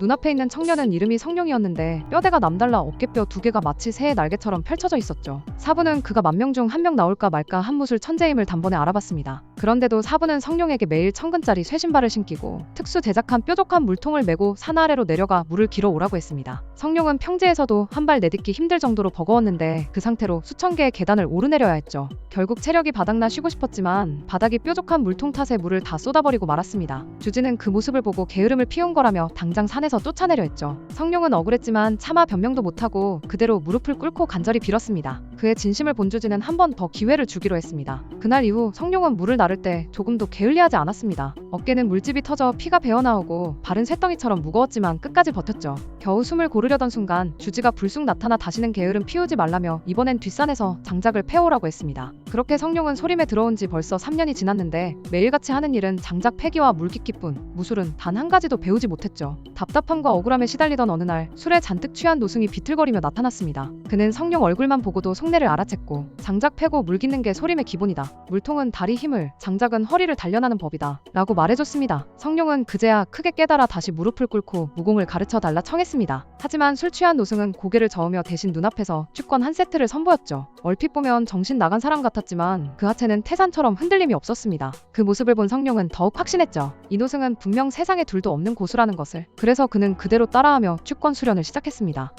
눈앞에 있는 청년은 이름이 성룡이었는데 뼈대가 남달라 어깨뼈 두 개가 마치 새의 날개처럼 펼쳐져 있었죠. 사부는 그가 만 명 중 한 명 나올까 말까 한 무술 천재임을 단번에 알아봤습니다. 그런데도 사부는 성룡에게 매일 천근짜리 쇠신발을 신기고 특수 제작한 뾰족한 물통을 메고 산 아래로 내려가 물을 길어 오라고 했습니다. 성룡은 평지에서도 한 발 내딛기 힘들 정도로 버거웠는데 그 상태로 수천 개의 계단을 오르내려야 했죠. 결국 체력이 바닥나 쉬고 싶었지만 바닥이 뾰족한 물통 탓에 물을 다 쏟아버리고 말았습니다. 주지는 그 모습을 보고 게으름을 피운 거라며 당장 산에서 쫓아내려 했죠. 성룡은 억울했지만 차마 변명도 못하고 그대로 무릎을 꿇고 간절히 빌었습니다. 그의 진심을 본 주지는 한번 더 기회를 주기로 했습니다. 그날 이후 성룡은 물을 나를 때 조금도 게을리하지 않았습니다. 어깨는 물집이 터져 피가 배어나오고 발은 쇳덩이처럼 무거웠지만 끝까지 버텼죠. 겨우 숨을 고르려던 순간 주지가 불쑥 나타나 다시는 게으름 피우지 말라며 이번엔 뒷산에서 장작을 패오라고 했습니다. 그렇게 성룡은 소림에 들어온 지 벌써 3년이 지났는데 매일같이 하는 일은 장작 패기와 물깃기뿐 무술은 단 한 가지도 배우지 못했죠. 답답함과 억울함에 시달리던 어느 날 술에 잔뜩 취한 노승이 비틀거리며 나타났습니다. 그는 성룡 얼굴만 보고도 속내를 알아챘고 장작 패고 물 깃는 게 소림의 기본이다. 물통은 다리 힘을, 장작은 허리를 단련하는 법이다. 라고 말해줬습니다. 성룡은 그제야 크게 깨달아 다시 무릎을 꿇고 무공을 가르쳐 달라 청했습니다. 하지만 술 취한 노승은 고개를 저으며 대신 눈앞에서 축권 한 세트를 선보였죠. 얼핏 보면 정신 나간 사람 같았지만 그 하체는 태산처럼 흔들림이 없었습니다. 그 모습을 본 성룡은 더욱 확신했죠. 이 노승은 분명 세상에 둘도 없는 고수라는 것을. 그래서 그는 그대로 따라하며 축권 수련을 시작했습니다.